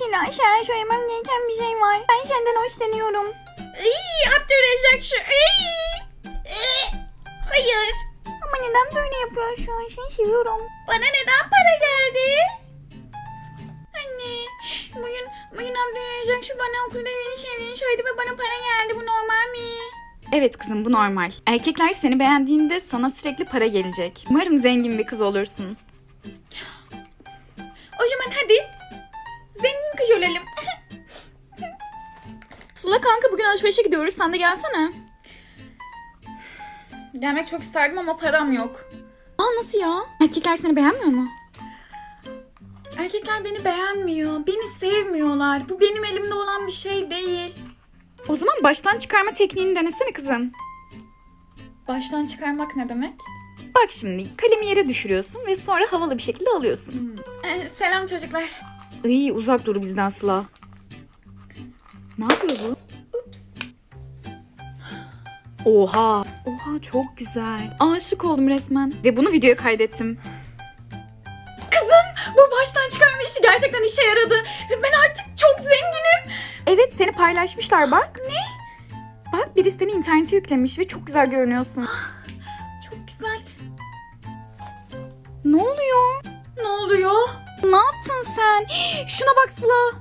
Şila Şila söylemem gereken bir şey var. Ben senden hoşlanıyorum. İyi Abdülrezzak şu. İyi. Ee, Hayır. Ama neden böyle yapıyorsun? Seni seviyorum. Bana neden para geldi? Anne, bugün bugün Abdülrezzak şu bana okulda beni sevdiğini söyledi ve bana para geldi. Bu normal mi? Evet kızım bu normal. Erkekler seni beğendiğinde sana sürekli para gelecek. Umarım zengin bir kız olursun. O zaman hadi Sıla kanka bugün alışverişe gidiyoruz. Sen de gelsene. Gelmek çok isterdim ama param yok. Aa nasıl ya? Erkekler seni beğenmiyor mu? Erkekler beni beğenmiyor. Beni sevmiyorlar. Bu benim elimde olan bir şey değil. O zaman baştan çıkarma tekniğini denesene kızım. Baştan çıkarmak ne demek? Bak şimdi kalemi yere düşürüyorsun ve sonra havalı bir şekilde alıyorsun. Ee, selam çocuklar. İyi uzak dur bizden Sıla. Ne yapıyor bu? Ups. Oha. Oha çok güzel. Aşık oldum resmen. Ve bunu videoya kaydettim. Kızım bu baştan çıkarma işi gerçekten işe yaradı. Ben artık çok zenginim. Evet seni paylaşmışlar bak. Ne? Bak birisi seni internete yüklemiş ve çok güzel görünüyorsun. Çok güzel. Ne oluyor? Ne oluyor? Ne yaptın sen? Şuna bak Sıla.